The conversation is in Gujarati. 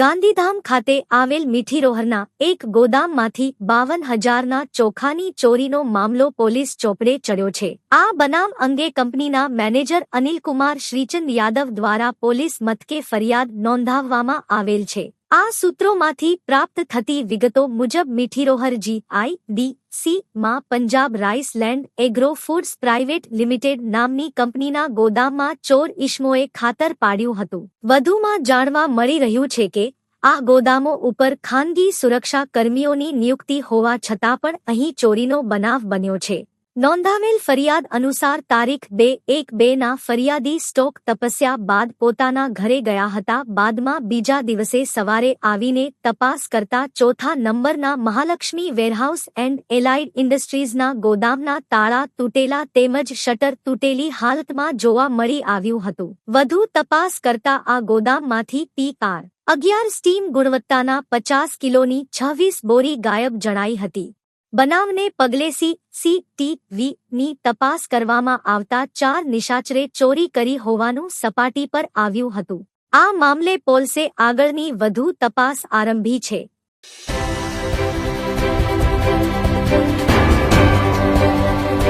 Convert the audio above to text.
ગાંધીધામ ખાતે આવેલ મીઠીરોહરના એક ગોદામમાંથી બાવન હજારના ચોખાની ચોરીનો મામલો પોલીસ ચોપડે ચડ્યો છે. આ બનાવ અંગે કંપનીના મેનેજર અનિલકુમાર શ્રીચંદ યાદવ દ્વારા પોલીસ મથકે ફરિયાદ નોંધાવવામાં આવેલ છે. આ સૂત્રોમાંથી પ્રાપ્ત થતી વિગતો મુજબ મીઠીરોહરજી આઈ ડી સી માં Punjab rice land agro foods private limited નામની કંપનીના ગોદામમાં ચોર ઇસ્મોએ ખાતર પાડ્યું હતું. વધુમાં જાણવા મળી રહ્યું છે કે, આ ગોદામો ઉપર ખાનગી સુરક્ષા કર્મીઓની નિયુક્તિ હોવા છતાં પણ અહીં ચોરીનો બનાવ બન્યો છે. નોંધાવેલ ફરિયાદ અનુસાર તારીખ બે એક બેના ફરિયાદી સ્ટોક તપસ્યા બાદ પોતાના ઘરે ગયા હતા. બાદમાં બીજા દિવસે સવારે આવીને તપાસ કરતા ચોથા નંબરના મહાલક્ષ્મી વેરહાઉસ એન્ડ એલાઇડ ઇન્ડસ્ટ્રીઝના ગોદામના તાળા તૂટેલા તેમજ શટર તૂટેલી હાલતમાં જોવા મળી આવ્યું હતું. વધુ તપાસ કરતા આ ગોદામમાંથી પી કાર. અગિયાર સ્ટીમ ગુણવત્તાના પચાસ કિલોની છવ્વીસ બોરી ગાયબ જણાઈ હતી. બનાવને પગલે ની તપાસ કરવામાં આવતા ચાર નિશાચરે ચોરી કરી હોવાનું સપાટી પર આવ્યું હતું. આ મામલે પોલીસે આગળની વધુ તપાસ આરંભી છે.